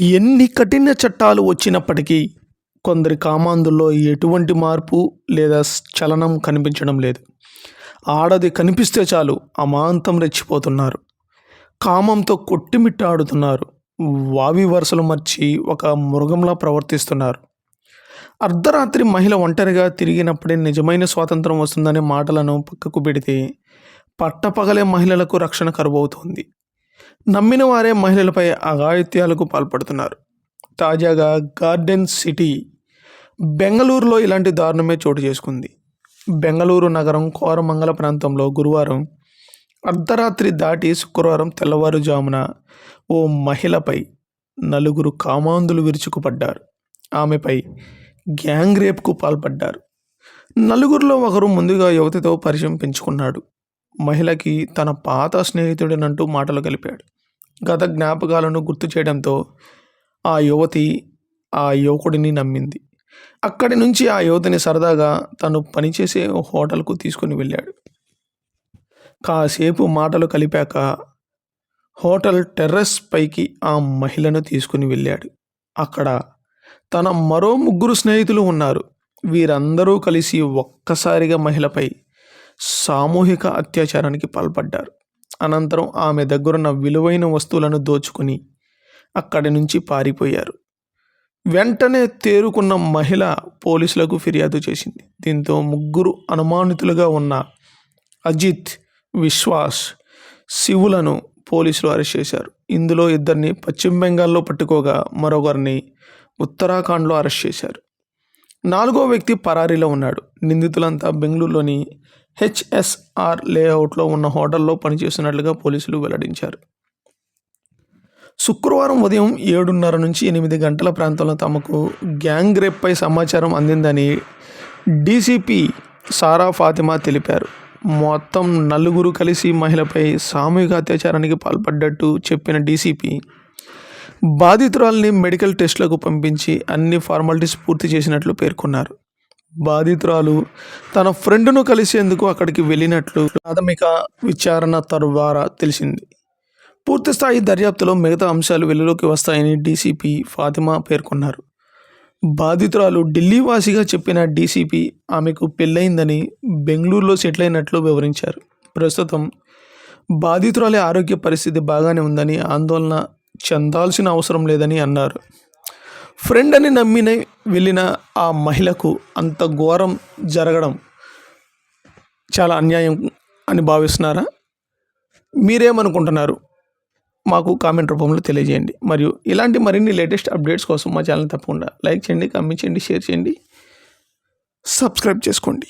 ఎన్ని కఠిన చట్టాలు వచ్చినప్పటికీ కొందరి కామాంధుల్లో ఎటువంటి మార్పు లేదా చలనం కనిపించడం లేదు. ఆడది కనిపిస్తే చాలు అమాంతం రెచ్చిపోతున్నారు. కామంతో కొట్టిమిట్టాడుతున్నారు. వావి వరుసలు మర్చి ఒక మృగంలా ప్రవర్తిస్తున్నారు. అర్ధరాత్రి మహిళ ఒంటరిగా తిరిగినప్పుడే నిజమైన స్వాతంత్రం వస్తుందనే మాటలను పక్కకు పెడితే పట్టపగలే మహిళలకు రక్షణ కరువవుతోంది. నమ్మిన వారే మహిళలపై అఘాయిత్యాలకు పాల్పడుతున్నారు. తాజాగా గార్డెన్ సిటీ బెంగళూరులో ఇలాంటి దారుణమే చోటు చేసుకుంది. బెంగళూరు నగరం కోరమంగళ ప్రాంతంలో గురువారం అర్ధరాత్రి దాటి శుక్రవారం తెల్లవారుజామున ఓ మహిళపై నలుగురు కామాంధులు విరుచుకుపడ్డారు. ఆమెపై గ్యాంగ్ రేప్కు పాల్పడ్డారు. నలుగురిలో ఒకరు ముందుగా యువతితో పరిచయం పెంచుకున్నాడు. మహిళకి తన పాత స్నేహితుడినంటూ మాటలు కలిపాడు. గత జ్ఞాపకాలను గుర్తు చేయడంతో ఆ యువతి ఆ యువకుడిని నమ్మింది. అక్కడి నుంచి ఆ యువతిని సరదాగా తను పనిచేసే హోటల్కు తీసుకుని వెళ్ళాడు. కాసేపు మాటలు కలిపాక హోటల్ టెర్రస్ పైకి ఆ మహిళను తీసుకుని వెళ్ళాడు. అక్కడ తన మరో ముగ్గురు స్నేహితులు ఉన్నారు. వీరందరూ కలిసి ఒక్కసారిగా మహిళపై సామూహిక అత్యాచారానికి పాల్పడ్డారు. అనంతరం ఆమె దగ్గరున్న విలువైన వస్తువులను దోచుకుని అక్కడి నుంచి పారిపోయారు. వెంటనే తేరుకున్న మహిళ పోలీసులకు ఫిర్యాదు చేసింది. దీంతో ముగ్గురు అనుమానితులుగా ఉన్న అజిత్ విశ్వాస్ శివులను పోలీసులు అరెస్ట్ చేశారు. ఇందులో ఇద్దరిని పశ్చిమ బెంగాల్లో పట్టుకోగా మరొకరిని ఉత్తరాఖండ్లో అరెస్ట్ చేశారు. నాలుగో వ్యక్తి పరారీలో ఉన్నాడు. నిందితులంతా బెంగళూరులోని హెచ్ఎస్ఆర్ లేఅవుట్లో ఉన్న హోటల్లో పనిచేస్తున్నట్లుగా పోలీసులు వెల్లడించారు. శుక్రవారం ఉదయం ఏడున్నర నుంచి ఎనిమిది గంటల ప్రాంతంలో తమకు గ్యాంగ్ రేప్పై సమాచారం అందిందని డీసీపీ సారా ఫాతిమా తెలిపారు. మొత్తం నలుగురు కలిసి మహిళపై సామూహిక అత్యాచారానికి పాల్పడ్డట్టు చెప్పిన డీసీపీ బాధితురాల్ని మెడికల్ టెస్టులకు పంపించి అన్ని ఫార్మాలిటీస్ పూర్తి చేసినట్లు పేర్కొన్నారు. బాధితురాలు తన ఫ్రెండ్ను కలిసేందుకు అక్కడికి వెళ్ళినట్లు ప్రాథమిక విచారణ తర్వాత తెలిసింది. పూర్తిస్థాయి దర్యాప్తులో మిగతా అంశాలు వెలుగులోకి వస్తాయని డీసీపీ ఫాతిమా పేర్కొన్నారు. బాధితురాలు ఢిల్లీ వాసిగా చెప్పిన డీసీపీ ఆమెకు పెళ్ళయిందని బెంగళూరులో సెటిల్ అయినట్లు వివరించారు. ప్రస్తుతం బాధితురాలి ఆరోగ్య పరిస్థితి బాగానే ఉందని ఆందోళన చెందాల్సిన అవసరం లేదని అన్నారు. ఫ్రెండ్ అని నమ్మిన వెళ్ళిన ఆ మహిళకు అంత ఘోరం జరగడం చాలా అన్యాయం అని భావిస్తున్నారా? మీరేమనుకుంటున్నారు? మాకు కామెంట్ రూపంలో తెలియజేయండి. మరియు ఇలాంటి మరిన్ని లేటెస్ట్ అప్డేట్స్ కోసం మా ఛానల్ తప్పకుండా లైక్ చేయండి కామెంట్ చేయండి షేర్ చేయండి సబ్స్క్రైబ్ చేసుకోండి.